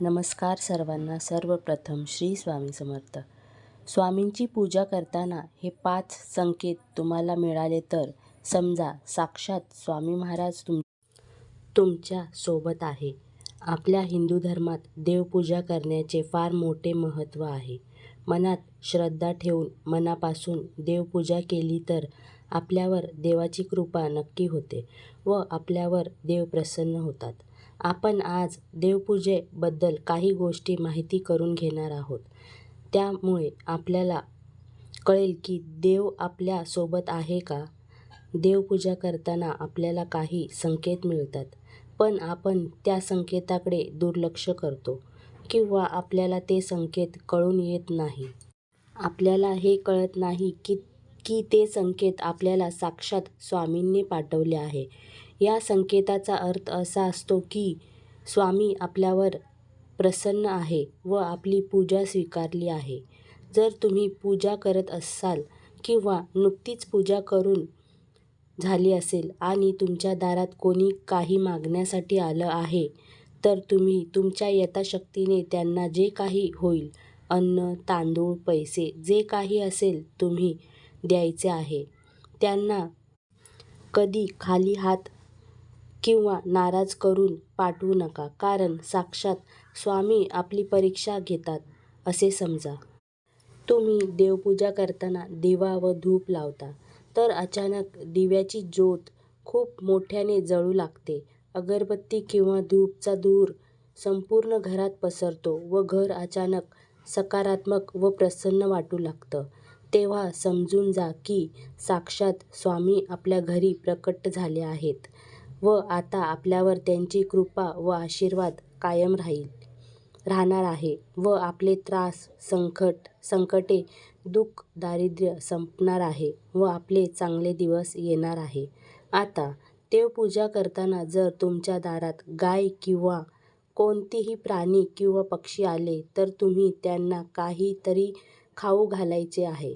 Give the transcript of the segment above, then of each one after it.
नमस्कार सर्वांना. सर्वप्रथम श्री स्वामी समर्थ. स्वामींची पूजा करताना हे पाच संकेत तुम्हाला मिळाले तर समजा साक्षात स्वामी महाराज तुम तुमच्यासोबत आहे. आपल्या हिंदू धर्मात देवपूजा करण्याचे फार मोठे महत्त्व आहे. मनात श्रद्धा ठेवून मनापासून देवपूजा केली तर आपल्यावर देवाची कृपा नक्की होते व आपल्यावर देव प्रसन्न होतात. आपण आज देवपूजेबद्दल काही गोष्टी माहिती करून घेणार आहोत. त्यामुळे आपल्याला कळेल की देव आपल्यासोबत आहे का? देवपूजा करताना आपल्याला काही संकेत मिळतात पण आपण त्या संकेताकडे दुर्लक्ष करतो किंवा आपल्याला ते संकेत कळून येत नाही. आपल्याला हे कळत नाही की की ते संकेत आपल्याला साक्षात स्वामींनी पाठवले आहे. या संकेताचा अर्थ असा असतो की स्वामी आपल्यावर प्रसन्न आहे व आपली पूजा स्वीकारली आहे. जर तुम्ही पूजा करत असाल किंवा नुकतीच पूजा करून झाली असेल आणि तुमच्या दारात कोणी काही मागण्यासाठी आलं आहे तर तुम्ही तुमच्या यथाशक्तीने त्यांना जे काही होईल अन्न तांदूळ पैसे जे काही असेल तुम्ही द्यायचे आहे. त्यांना कधी खाली हात किंवा नाराज करून पाठवू नका कारण साक्षात स्वामी आपली परीक्षा घेतात असे समजा. तुम्ही देवपूजा करताना दिवा व धूप लावता तर अचानक दिव्याची ज्योत खूप मोठ्याने जळू लागते. अगरबत्ती किंवा धूपचा धूर संपूर्ण घरात पसरतो व घर अचानक सकारात्मक व प्रसन्न वाटू लागतं. तेव्हा समजून जा की साक्षात स्वामी आपल्या घरी प्रकट झाले आहेत. व आता आपल्यावर त्यांची कृपा व आशीर्वाद कायम राहील राहणार आहे व आपले त्रास संकट संकटे दुःख दारिद्र्य संपणार आहे व आपले चांगले दिवस येणार आहे. आता देवपूजा करताना जर तुमच्या दारात गाय किंवा कोणतेही प्राणी किंवा पक्षी आले तर तुम्ही त्यांना काहीतरी खाऊ घालायचे आहे.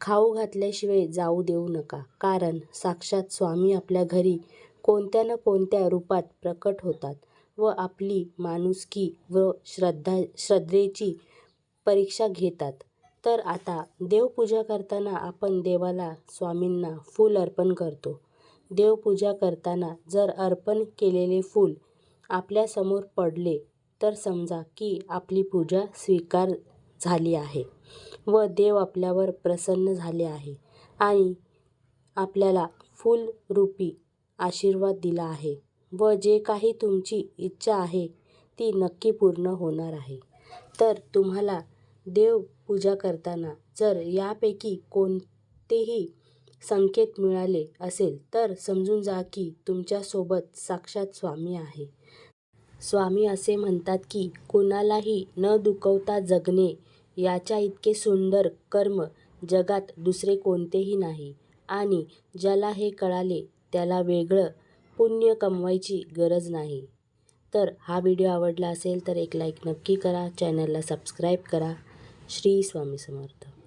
खाऊ घातल्याशिवाय जाऊ देऊ नका कारण साक्षात स्वामी आपल्या घरी कोणत्या ना कोणत्या रूपात प्रकट होतात व आपली माणुसकी व श्रद्धा श्रद्धेची परीक्षा घेतात. तर आता देवपूजा करताना आपण देवाला स्वामींना फूल अर्पण करतो. देवपूजा करताना जर अर्पण केलेले फूल आपल्यासमोर पडले तर समजा की आपली पूजा स्वीकार झाली आहे व देव आपल्यावर प्रसन्न झाले आहे आणि आपल्याला फूलरूपी आशीर्वाद दिला आहे व जे काही तुमची इच्छा आहे ती नक्की पूर्ण होणार आहे. तर तुम्हाला देवपूजा करताना जर यापैकी कोणतेही संकेत मिळाले असेल तर समजून जा की तुमच्यासोबत साक्षात स्वामी आहे. स्वामी असे म्हणतात की कुणालाही न दुखवता जगणे याच्या इतके सुंदर कर्म जगात दुसरे कोणतेही नाही. आणि ज्याला हे कळाले त्याला वेगळं पुण्य कमवायची गरज नाही. तर हा व्हिडिओ आवडला असेल तर एक लाईक नक्की करा चॅनलला सबस्क्राईब करा. श्री स्वामी समर्थ.